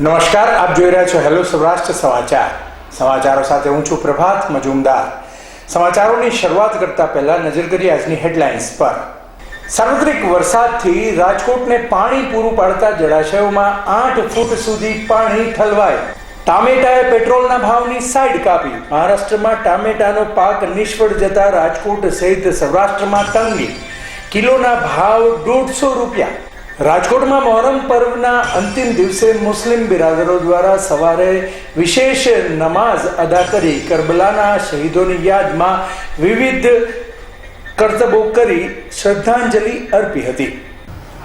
નમસ્કાર, આપ જોઈ રહ્યા છો હેલો સૌરાષ્ટ્ર સમાચાર. સમાચારો સાથે હું છું પ્રભાત મજુમદાર. સમાચારોની શરૂઆત કરતા પહેલા નજર કરીએ આજની હેડલાઇન્સ પર. સાર્વત્રિક વરસાદથી રાજકોટને પાણી પૂરું પાડતા જળાશયોમાં આઠ ફૂટ સુધી પાણી ઠલવાય. ટામેટાએ પેટ્રોલના ભાવની સાઈડ કાપી. મહારાષ્ટ્રમાં ટામેટાનો પાક નિષ્ફળ જતા રાજકોટ સહિત સૌરાષ્ટ્રમાં તંગી. કિલોના ભાવ દોઢસો રૂપિયા. રાજકોટમાં મોહરમ પર્વના અંતિમ દિવસે મુસ્લિમ બિરાદરો દ્વારા સવારે વિશેષ નમાઝ અદા કરી કરબલાના શહીદોની યાદમાં વિવિધ કરતબો કરી શ્રદ્ધાંજલિ અર્પી હતી.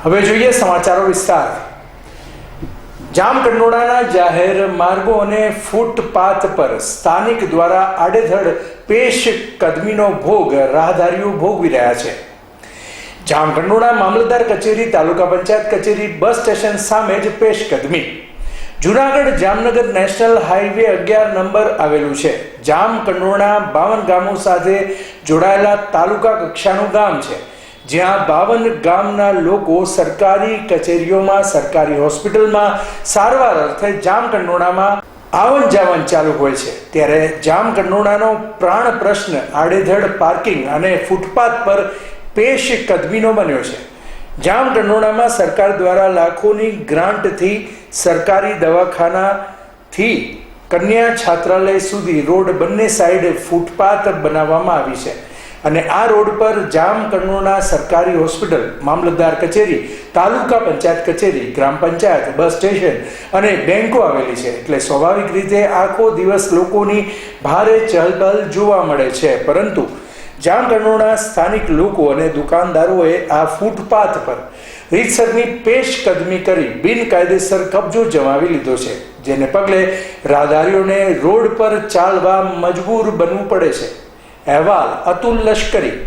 હવે જોઈએ સમાચારો વિસ્તાર. જામકંડોળાના જાહેર માર્ગો અને ફૂટપાથ પર સ્થાનિક દ્વારા આડેધડ પેશ કદમીનો ભોગ રાહદારીઓ ભોગવી રહ્યા છે. જામકંડોળા મામલતદાર કચેરી, તાલુકા પંચાયત કચેરી, બસ સ્ટેશન સામે જ પેશકદમી. જુનાગઢ જામનગર નેશનલ હાઈવે અગિયાર નંબર આવેલું છે. જામકંડોળા બાવન ગામો સાથે જોડાયેલા તાલુકા કક્ષાનું ગામ છે. જ્યાં બાવન ગામના લોકો સરકારી કચેરીઓમાં, સરકારી હોસ્પિટલમાં સારવાર અર્થે જામકંડોળામાં આવન જાવન ચાલુ હોય છે. ત્યારે જામકંડોળાનો પ્રાણ પ્રશ્ન, આડેધડ પાર્કિંગ અને ફૂટપાથ પર પેશ કદમીનો બન્યો છે. જામકંડોળામાં સરકાર દ્વારા લાખોની ગ્રાન્ટથી સરકારી દવાખાનાથી કન્યા છાત્રાલય સુધી રોડ બંને સાઈડ ફૂટપાથ બનાવવામાં આવી છે. અને આ રોડ પર જામકંડોળા સરકારી હોસ્પિટલ, મામલતદાર કચેરી, તાલુકા પંચાયત કચેરી, ગ્રામ પંચાયત, બસ સ્ટેશન અને બેંકો આવેલી છે. એટલે સ્વાભાવિક રીતે આખો દિવસ લોકોની ભારે ચહલપહલ જોવા મળે છે. પરંતુ જામકંડોળા સ્થાનિક લોકો અને દુકાનદારોએ આ ફૂટપાથ પર રીતસરની પેશકદમી કરી બિનકાયદેસર કબજો જમાવી લીધો છે, જેને પગલે રાહદારીઓને રોડ પર ચાલવા મજબૂર બનવું પડે છે. અહેવાલ અતુલ લશ્કરી.